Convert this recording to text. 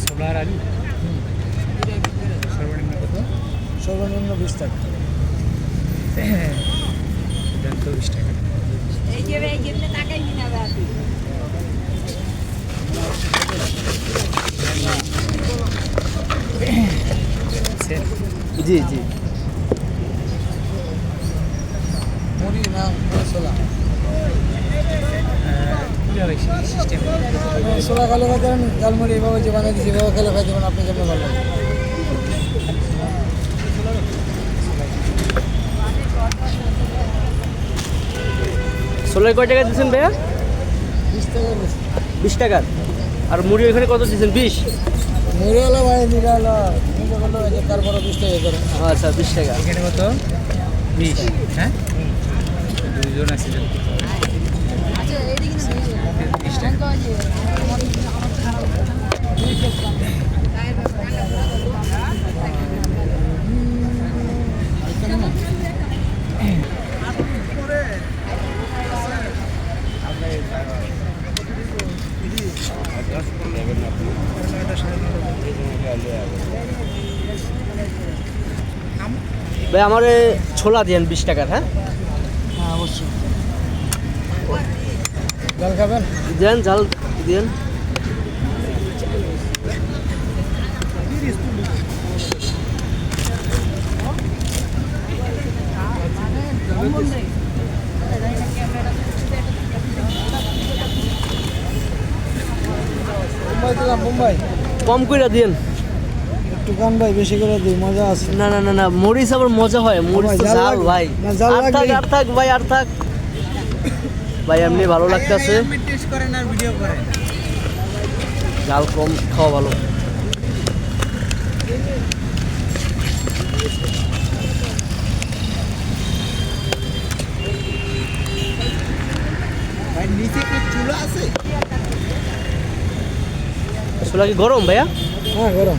Solar আলু সর্বনিম্ন কত সর্বনিম্ন বিশ টাকা। দেন তো বিশ টাকা এই যে এই যে টাকাই কিনা জি জি। মুড়ি ছোলা এভাবে যে বানিয়ে দিচ্ছি এভাবে খেলে পারেন আপনি ভালো কয় টাকা দিচ্ছেন ভাইয়া? বিশ টাকা বিশ টাকার আর মুড়ি ওখানে কত দিচ্ছেন বিশ? মুড়ি হলো ভাই নিরা হলো আচ্ছা বিশ টাকা। এখানে কত? বিশ। হ্যাঁ? দুজন আছে যদি আচ্ছা এইদিকে না বিশ টাকা ভাই আমার ছোলা দিয়েন বিশ টাকার হ্যাঁ? হ্যাঁ অবশ্যই। জল খাবেন? দেন জাল দিয়েন মুম্বাই কম করে দিয়েন একটু গান ভাই বেশি করে দিই মজা আছে। না না না না মরিচ আবার মজা হয় মরিচ তো ঝাল ভাই। আর থাক আর থাক ভাই আর থাক। ভাই এমনি ভালো লাগতেছে। টেস্ট করেন আর ভিডিও করেন। ঝাল কম খাওয়া ভালো। ভাই নিচে কি চুলা কি গরম ভাইয়া? হ্যাঁ গরম।